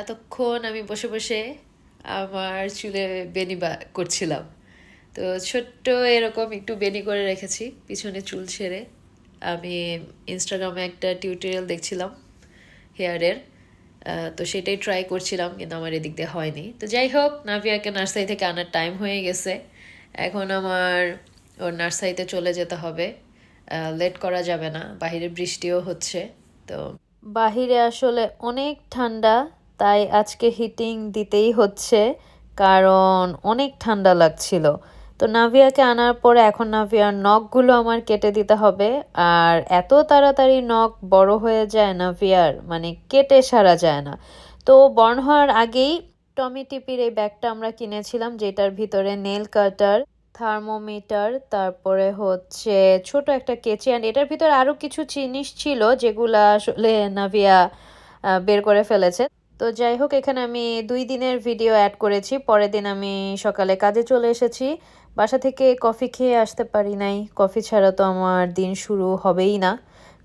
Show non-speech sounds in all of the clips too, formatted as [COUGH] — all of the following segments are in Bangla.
এতক্ষণ আমি বসে বসে আমার চুলে বেনি বা করছিলাম। তো ছোট্ট এরকম একটু বেনি করে রেখেছি, পিছনে চুল ছেড়ে। আমি ইনস্টাগ্রামে একটা টিউটোরিয়াল দেখছিলাম হেয়ারের তো সেটাই ট্রাই করছিলাম, কিন্তু আমার এদিক দিয়ে হয়নি। তো যাই হোক, নাভিয়াকে নার্সারি থেকে আনার টাইম হয়ে গেছে। এখন আমার ওর নার্সারিতে চলে যেতে হবে। লেট করা যাবে না, বাহিরে বৃষ্টিও হচ্ছে, তো বাহিরে আসলে অনেক ঠান্ডা। তাই আজকে হিটিং দিতেই হচ্ছে, কারণ অনেক ঠান্ডা লাগছিল। তো নাভিয়াকে আনার পরে এখন নাভিয়ার নখগুলো আমার কেটে দিতে হবে, আর এত তাড়াতাড়ি নখ বড় হয়ে যায় নাভিয়ার মানে কেটে সারা যায় না। তো বর্ণ হওয়ার আগেই টমি টিপির এই ব্যাগটা আমরা কিনেছিলাম, যেটার ভিতরে নেল কাটার থার্মোমিটার তারপরে হচ্ছে ছোট একটা কেচি অ্যান্ড এটার ভিতরে আরও কিছু জিনিস ছিল যেগুলা আসলে নাভিয়া বের করে ফেলেছে। তো যাই হোক, এখানে আমি দুই দিনের ভিডিও অ্যাড করেছি। পরের দিন আমি সকালে কাজে চলে এসেছি। বাসা থেকে কফি খেয়ে আসতে পারি নাই। কফি ছাড়া তো আমার দিন শুরু হবেই না।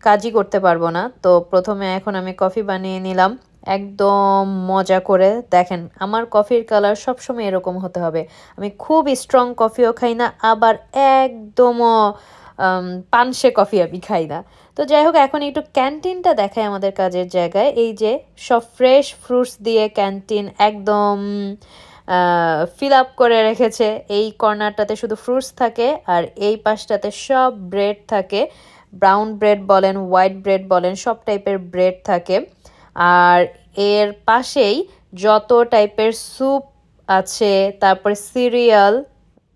কাজই করতে পারব না। তো প্রথমে এখন আমি কফি বানিয়ে নিলাম। একদম মজা করে দেখেন, আমার কফির কালার সবসময় এরকম হতে হবে। আমি খুব স্ট্রং কফিও খাই না, আবার একদমও পানসে কফি আমি খাই না। তো যাই হোক এখন একটু ক্যান্টিনটা দেখায় আমাদের কাজের জায়গায়। এই যে সব ফ্রেশ ফ্রুটস দিয়ে ক্যান্টিন একদম ফিল আপ করে রেখেছে। এই কর্নারটাতে শুধু ফ্রুটস থাকে আর এই পাশটাতে সব ব্রেড থাকে। ব্রাউন ব্রেড বলেন, হোয়াইট ব্রেড বলেন, সব টাইপের ব্রেড থাকে। আর এর পাশেই যত টাইপের স্যুপ আছে, তারপর সিরিয়াল,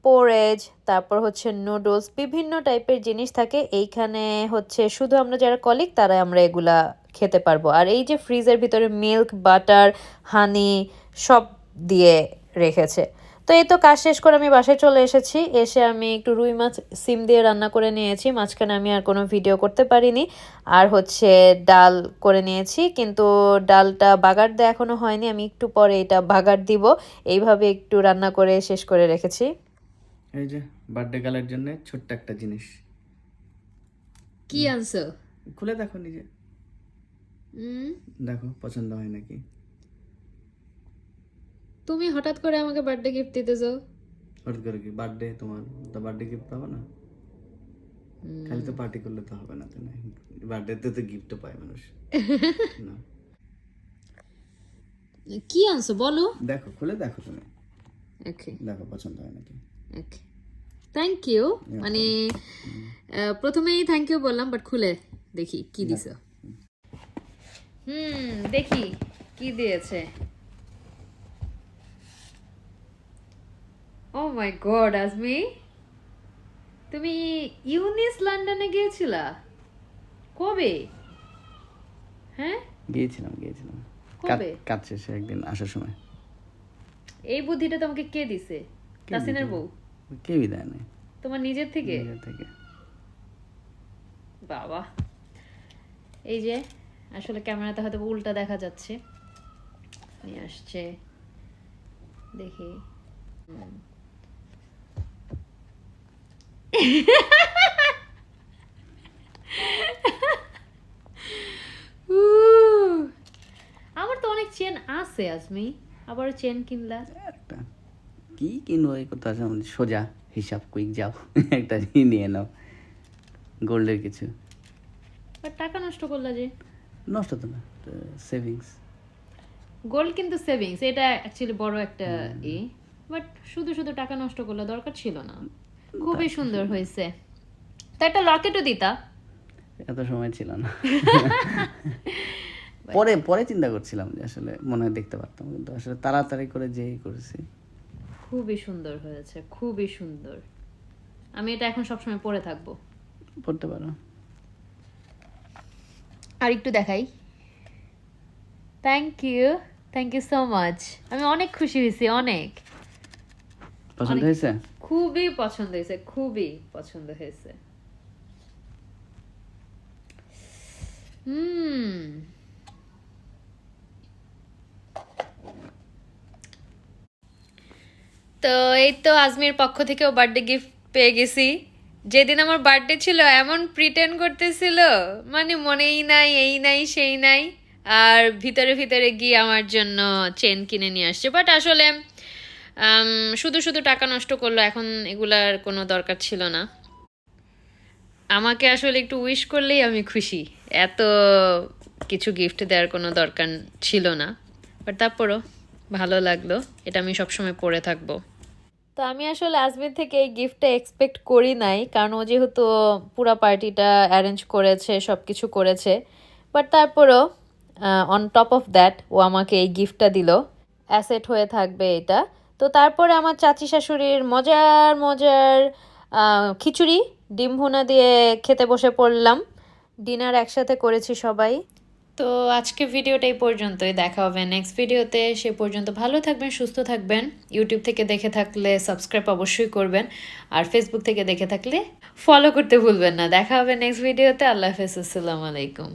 পোরেজ তারপর হচ্ছে নুডলস বিভিন্ন টাইপের জিনিস থাকে। এইখানে হচ্ছে শুধু আমরা যারা কলিগ তারা আমরা এগুলা খেতে পারব। আর এই যে ফ্রিজের ভিতরে মিল্ক বাটার হানি সব দিয়ে রেখেছে। তো এই তো কাজ শেষ করে আমি বাসায় চলে এসেছি। এসে আমি একটু রুই মাছ সিম দিয়ে রান্না করে নিয়েছি। মাঝখানে আমি আর কোনো ভিডিও করতে পারিনি। আর হচ্ছে ডাল করে নিয়েছি। কিন্তু ডালটা বাগার দেওয়া এখনও হয়নি। আমি একটু পরে এটা বাগার দিব। এইভাবে একটু রান্না করে শেষ করে রেখেছি। এই যে বার্থডে গালের জন্য ছোট্ট একটা জিনিস। কি আনছো খুলে দেখো নিজে। দেখো পছন্দ হয় নাকি? তুমি হঠাৎ করে আমাকে বার্থডে গিফট দিতেছো। হঠাৎ করে কি? বার্থডে তোমার তো বার্থডে গিফট পাবো না? খালি তো পার্টি করলে তো হবে না তো না? বার্থডেতে তো গিফটও পায় মানুষ। [LAUGHS] না। কি আনছো বলো। দেখো খুলে দেখো তুমি। ওকে দেখো পছন্দ হয় নাকি? ওকে থ্যাংক ইউ মানে প্রথমেই থ্যাংক ইউ বললাম বাট খুলে দেখি কি দিছো। হুম দেখি কি দিয়েছে। ও মাই গড আজমি তুমি ইউনিস লন্ডনে গিয়েছিলা? কবে? হ্যাঁ? গিয়েছিলাম গিয়েছিলাম। কবে? কাজ শেষে একদিন আসার সময়। এই বুদ্ধিটা তোমাকে কে দিছে? তাসিনের বউ। কেউই দেয় না তোমার নিজের থেকে? নিজের থেকে। বাবা। এই যে আসলে ক্যামেরাতে হয়তো উল্টা দেখা যাচ্ছে। নিয়ে আসছে। দেখি। আমার তো অনেক চেন আছে আজমি। আবার চেন কিনলা। কি কিনবো এই কথা আছে? আমাদের সোজা হিসাব কুইক যাও। [LAUGHS] একটা নিয়ে নাও। গোল্ডের কিছু। টাকা নষ্ট করলা যে? নষ্ট তো না সেভিংস গোল্ড কিন্তু সেভিংস এটা অ্যাকচুয়ালি বড় একটা ই। বাট শুধু শুধু টাকা নষ্ট করলে দরকার ছিল না। খুবই সুন্দর হয়েছে। তো একটা লকেটও দিতা। এত সময় ছিল না। [LAUGHS] পরে পরে চিন্তা করছিলাম যে আসলে মনে হয় দেখতে পারতাম। কিন্তু আসলে তাড়াতাড়ি করে যেই করেছি। খুবই সুন্দর হয়েছে খুবই সুন্দর। আমি এটা এখন সবসময় পরে থাকব। পড়তে পারো। আর একটু দেখাই। Thank you thank you so much আমি অনেক খুশি হয়েছি অনেক। পছন্দ হয়েছে? খুবই পছন্দ হয়েছে খুবই পছন্দ হয়েছে। হুম। তো এই তো আজমির পক্ষ থেকেও বার্থডে গিফট পেয়ে গেছি। যেদিন আমার বার্থডে ছিল, এমন প্রিটেন করতেছিল মানে মনেই নাই, এই নাই, সেই নাই। আর ভিতরে ভিতরে গিয়ে আমার জন্য চেন কিনে নিয়ে আসছে। বাট আসলে শুধু শুধু টাকা নষ্ট করল, এখন এগুলার কোনো দরকার ছিল না। আমাকে আসলে একটু উইশ করলেই আমি খুশি। এত কিছু গিফট দেওয়ার কোনো দরকার ছিল না। বাট তারপরও ভালো লাগল। এটা আমি সবসময় পরে থাকব। তো আমি আসলে আজমির থেকে এই গিফটটা এক্সপেক্ট করি নাই, কারণ ও যেহেতু পুরো পার্টিটা অ্যারেঞ্জ করেছে সব কিছু করেছে বাট তারপরও অন টপ অফ দ্যাট ও আমাকে এই গিফটটা দিল অ্যাসেট হয়ে থাকবে এটা। তো তারপরে আমার চাচি শাশুড়ির মজার মজার খিচুড়ি, ডিম ভুনা দিয়ে খেতে বসে পড়লাম। ডিনার একসাথে করেছি সবাই। তো আজকে ভিডিওটা এই পর্যন্তই। দেখা হবে নেক্সট ভিডিওতে। সে পর্যন্ত ভালো থাকবেন, সুস্থ থাকবেন। ইউটিউব থেকে দেখে থাকলে সাবস্ক্রাইব অবশ্যই করবেন। আর ফেসবুক থেকে দেখে থাকলে ফলো করতে ভুলবেন না। দেখা হবে নেক্সট ভিডিওতে। আল্লাহ হাফেজ। আসসালামু আলাইকুম।